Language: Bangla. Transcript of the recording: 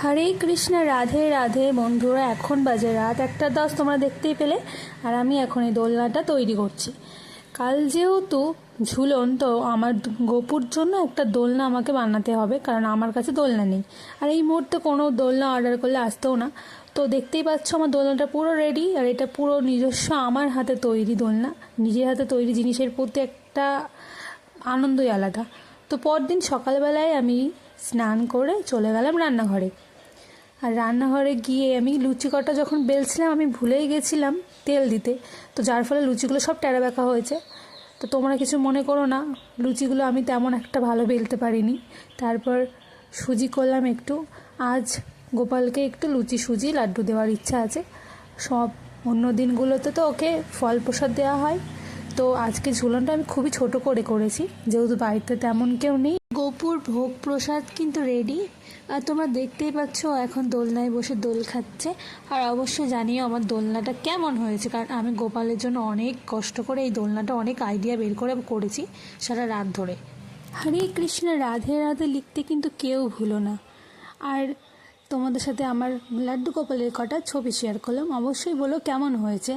হরে কৃষ্ণ, রাধে রাধে বন্ধুরা, এখন বাজে রাত একটা দশ, তোমরা দেখতেই পেলে, আর আমি এখন এই দোলনাটা তৈরি করছি। কাল যেহেতু ঝুলন, তো আমার গোপুর জন্য একটা দোলনা আমাকে বানাতে হবে, কারণ আমার কাছে দোলনা নেই। আর এই মুহূর্তে কোনো দোলনা অর্ডার করলে আসতেও না। তো দেখতেই পাচ্ছ, আমার দোলনাটা পুরো রেডি আর এটা পুরো নিজস্ব আমার হাতে তৈরি দোলনা। নিজের হাতে তৈরি জিনিসের প্রতি একটা আনন্দই আলাদা। তো পরদিন সকালবেলায় আমি স্নান করে চলে গেলাম রান্নাঘরে। আর রান্নাঘরে গিয়ে আমি লুচি কটা যখন বেলছিলাম, আমি ভুলেই গেছিলাম তেল দিতে। তো যার ফলে লুচিগুলো সব টেরা বেঁকা হয়েছে। তো তোমরা কিছু মনে করো না, লুচিগুলো আমি তেমন একটা ভালো বেলতে পারিনি। তারপর সুজি করলাম একটু। আজ গোপালকে একটু লুচি, সুজি, লাড্ডু দেওয়ার ইচ্ছা আছে। সব অন্য দিনগুলোতে তো ওকে ফল প্রসাদ দেওয়া হয়। তো আজকে ঝুলনটা আমি খুবই ছোট করে করেছি। যেহেতু বাড়িতে তেমন কেউ নেই। গোপুর ভোগ প্রসাদ কিন্তু রেডি আর তোমরা দেখতেই পাচ্ছ, এখন দোলনায় বসে দোল খাচ্ছে। আর অবশ্যই জানিও আমার দোলনাটা কেমন হয়েছে, কারণ আমি গোপালের জন্য অনেক কষ্ট করে এই দোলনাটা অনেক আইডিয়া বের করে করেছি সারা রাত ধরে। হরে কৃষ্ণ, রাধে রাধে লিখতে কিন্তু কেউ ভুলো না। আর তোমাদের সাথে আমার লাড্ডু গোপালের কটা ছবি শেয়ার করলাম। অবশ্যই বলো কেমন হয়েছে।